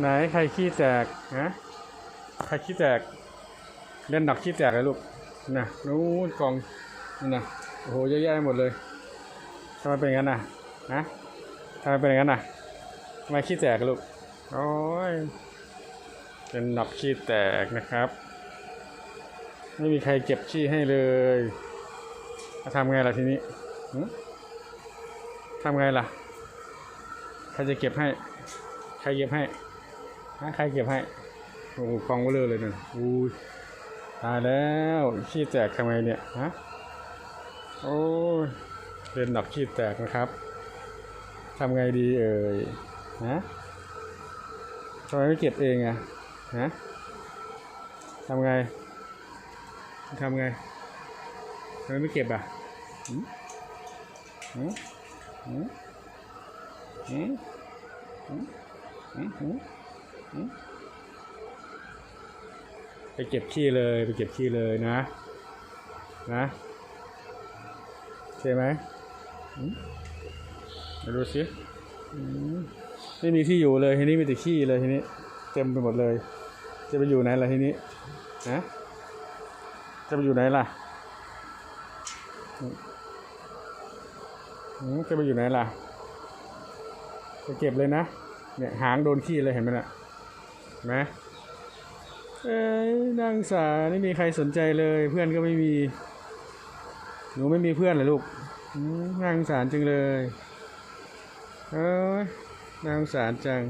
ไหนใครขี้แตกฮะใครขี้แตก เล่นหนักขี้แตกเลยลูกน่ะนู้นกองนี่นะโอ้โหเยอะแยะหมดเลยทำไมเป็นอย่างนั้นน่ะฮะทำไมเป็นอย่างนั้นน่ะทำไมขี้แตกลูกโอ้ยเป็นหนักขี้แตกนะครับ ไม่มีใครเก็บขี้ให้เลยจะทำไงล่ะทีนี้ทำไงล่ะ ใครจะเก็บให้ ใครเก็บให้ ให้ใครเก็บให้โอ้โหกองก็เลยเลยเนี่ยอุ้ยตายแล้วขี้แตกทำไมเนี่ยฮะโอ้ยรียนหนักขี้แตกนะครับทำไงดีเอ่ยฮะทำไมไม่เก็บเองอะฮะทำไงทำไงทำไมไม่เก็บอะอืมอืมอืมอืมหืมหืม ไปเก็บขี้เลยไปเก็บขี้เลยนะ นะใช่ไหมหืมาดูสิไม่มีที่อยู่เลยทีนี้มีแต่ขี้เลยทีนี้ เต็มไปหมดเลย จะไปอยู่ไหนล่ะทีนี้ฮะจะไปอยู่ไหนล่ะอืมจะไปอยู่ไหนล่ะไปเก็บเลยนะ เนี่ยหางโดนขี้เลยเห็นไหมน่ะ นไหมเอ้ยนางสาไม่มีใครสนใจเลย เพื่อนก็ไม่มีหนูไม่มีเพื่อนเหรอลูกอืมนางสารจังเลย เอ้ยนางสารจัง